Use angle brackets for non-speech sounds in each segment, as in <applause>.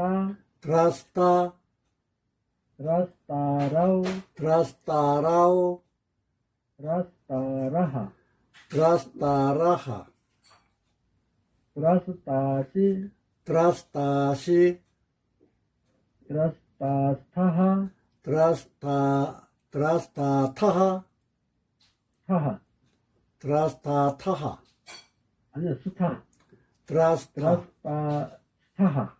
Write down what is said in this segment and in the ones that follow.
드라스타, 드라스타, 드라스타라우, 드라스타라우, 드라스타라하, 드라스타라하, 드라스타시, 드라스타시, 드라스타스타하, 드라스타, 드라스타타하, 타하. 드라스타타하, 아니요, 스타. 드라스타, 드라스타 스타하.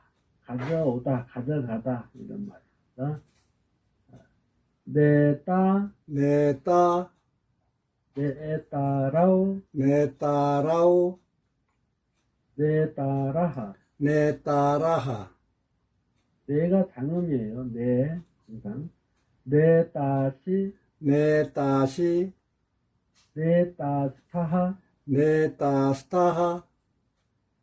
가져오다, 가져가다, 이런 말입니다. 내따, 네따, 내따라우, 네따라우, 내따라하. 네따라하, 내가 장음이에요. 내, 항상. 내 따시, 네따시, 내따스타하, 네따스타하,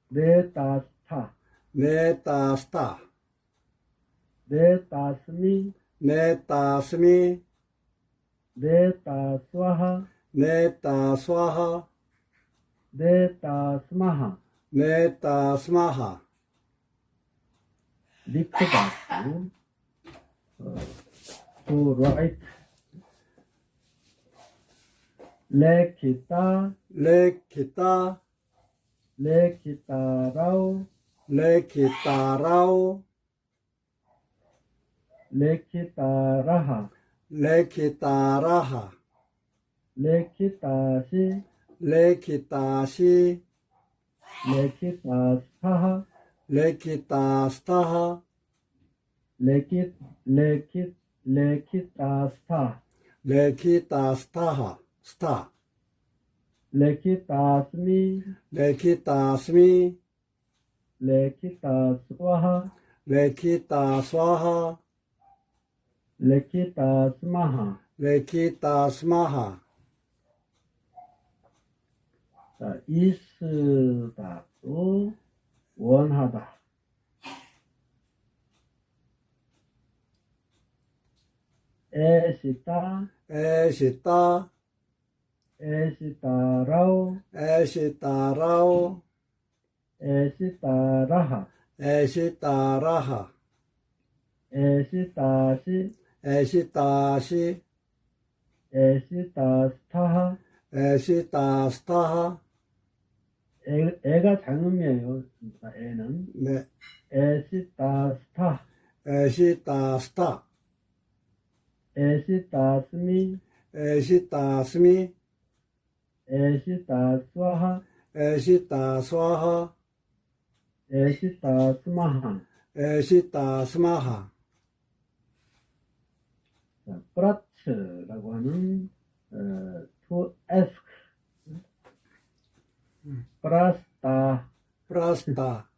내 따스타, 네따스타, 내따스미, 네따스미, 내따스와하, 네따스와하, 내따스마하. 네따스마하, 리크다스, 어, to write, 레키타, 레 키타, 레키타라우, 레키타라우, 레키타라하, 레키타라하, 레키타시, 레키타시, 레키타스타하, 레키타스타하, 레키, 레키, 레키타스타, 레키타스타하, 스타, 레키타스미, 레키타스미, 레키타 스와하, 레키타 스와하, 레키타 스마하. 레키타 스마하, 자, 이스다도 원하다. 에시다, 에시타, 에시다라우, 에시타라우, 에시다라하, 에시타라하, 에시다시, 에시타시, 에시다스타하, 에시타스타하, 애, 애가 장음이에요. 진짜 애는. 네, 에시다스타, 에시타스타, 에시다스미, 에시타스미, 에시다스와하, 에시타스와하, 에시다스마하. 에시타 스마하, 자, 프라츠라고 하는 어, to ask 프라스타. 프라스타,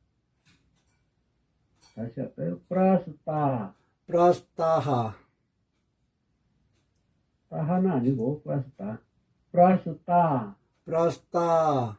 다시 할까요? 프라스타. 프라스타하, 따하는 아니고 프라스타. 프라스타. 프라스타,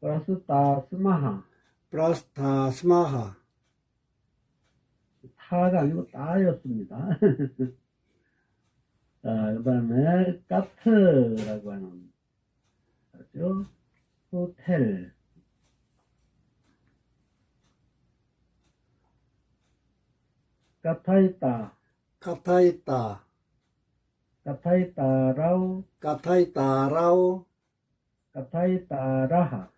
프라스타스마하 프라스타 스마하, 타가 아니고 따였습니다. <laughs> 자, 그 다음에 까트라고 하는 거죠. 호텔. 까타있다. 카타이타, 까타있다라우. 카타이타라우, 까타있다라하. 카타이타라하,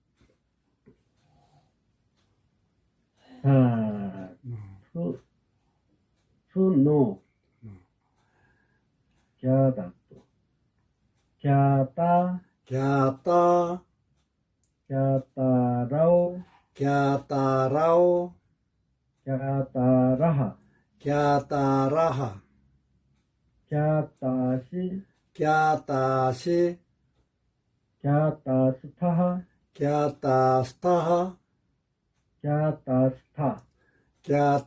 스타하, 까타이따스타하, 까타이따스타, 까타이따스타, 까타이, 아, 까타이따스미, 까타이따스미, 까타이따스와하, 까타이따스와하, 까타 이따스마하. 까타이따스마하.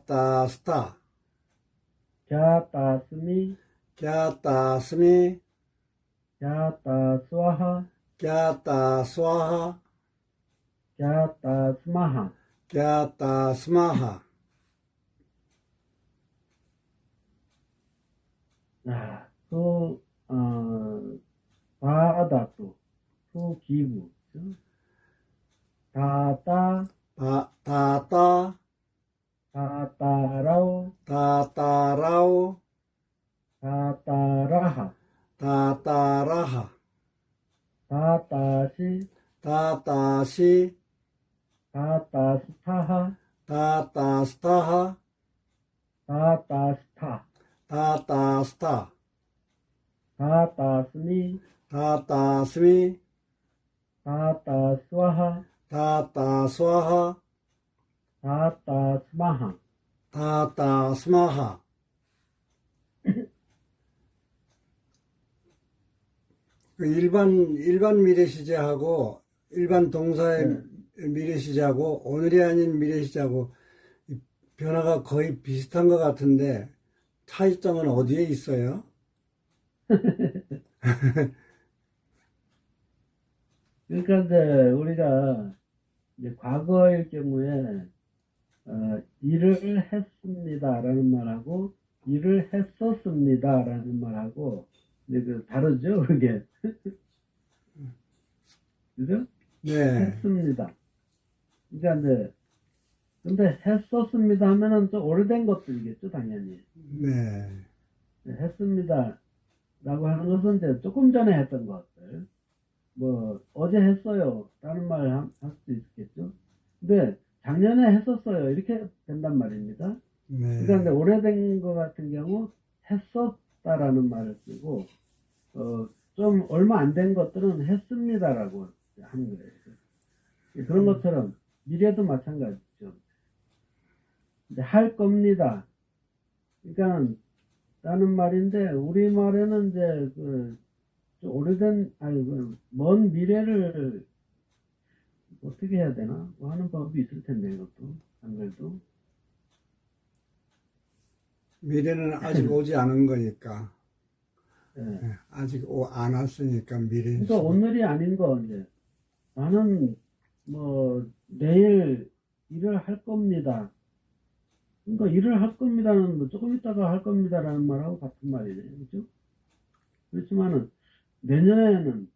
자, 수, 수노, 갸다또, 갸따, 갸따, 갸따라오, 갸따라오, 갸따라하, 갸따라하, 갸따시, 갸따시, 갸따스타하, 갸따스타하, 갸따스타, 갸따스타, 갸따스미, 갸따스미, 갸따스와하, 갸따스와하, 갸따스마하. 갸따스마하. 아, 수, 어, 바다또, 수 기부, 다따, 바, 다따, 다따라오, 다따라오, 다따라하, 다따라하, 다따시, 다따시, 다따스타하, 다따스타하, 다따스타, 다따스타, 다따스미, 다따스미, 다따스와하, 다따스와하, 다따스마하. 다따스마하. 그 일반, 일반 미래시제하고 일반 동사의 미래시제하고 오늘이 아닌 미래시제하고 이 변화가 거의 비슷한 것 같은데 차이점은 어디에 있어요? <laughs> 그러니까 우리가 과거일 경우에 어, 일을 했습니다라는 말하고 일을 했었습니다라는 말하고 그 다르죠 <laughs> 그게 그죠? 네, 했습니다. 그러니까 이제 근데 했었습니다 하면은 좀 오래된 것들이겠죠 당연히 네, 했습니다. 라고 하는 것은 이제 조금 전에 했던 것들. 뭐, 어제 했어요. 라는 말 할 수도 있겠죠. 근데 작년에 했었어요. 이렇게 된단 말입니다. 네, 그러니까 오래된 것 같은 경우 했었 다라는 말을 쓰고, 어, 좀 얼마 안 된 것들은 했습니다라고 하는 거예요. 그런 것처럼 미래도 마찬가지죠. 이제 할 겁니다. 그러니까 라는 말인데 우리 말에는 이제 그좀 오래된 아니 그먼 미래를 어떻게 해야 되나 뭐 하는 방법이 있을 텐데 이것도 한글도 미래는 <laughs> 아직 오지 않은 거니까 예. 네, 아직 오, 안 왔으니까 미래. 그러니까 오늘이 아닌 거 이제 나는 뭐 내일 일을 할 겁니다. 그러니까 일을 할 겁니다는 뭐 조금 있다가 할 겁니다라는 말하고 같은 말이네요, 그렇죠? 그렇지만은 내년에는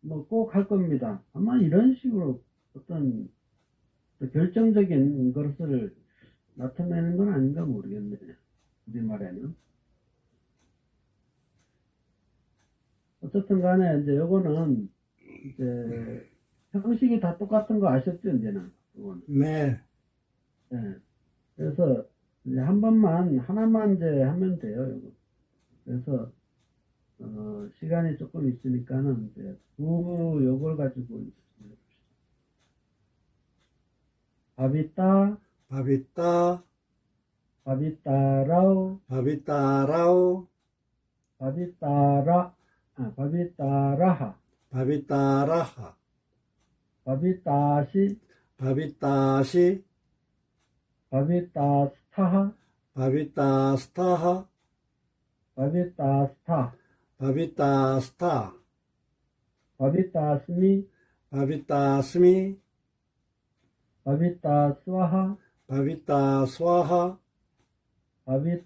뭐 꼭 할 겁니다. 아마 이런 식으로 어떤 또 결정적인 것을 나타내는 건 아닌가 모르겠네. 우리말에는. 어쨌든 간에 이제 요거는 이제 형식이 다 똑같은 거 아셨죠, 이제는? 요거는. 네, 예. 그래서 이제 한 번만, 하나만 이제 하면 돼요, 요거. 그래서, 어, 시간이 조금 있으니까는 이제 두 요걸 가지고 해봅시다. 밥 있다, 밥 있다, 있다라오, 밥 있다라, 아, 밥 있다라하, 밥 있다라하, 밥 있다시, 밥 있다시, 밥 있다스타하, 밥 있다스타하, 밥 있다스타, 밥 있다스타, 밥 있다스미, 밥 있다스미, 바비타 스와하, 바비타 스와하, 바비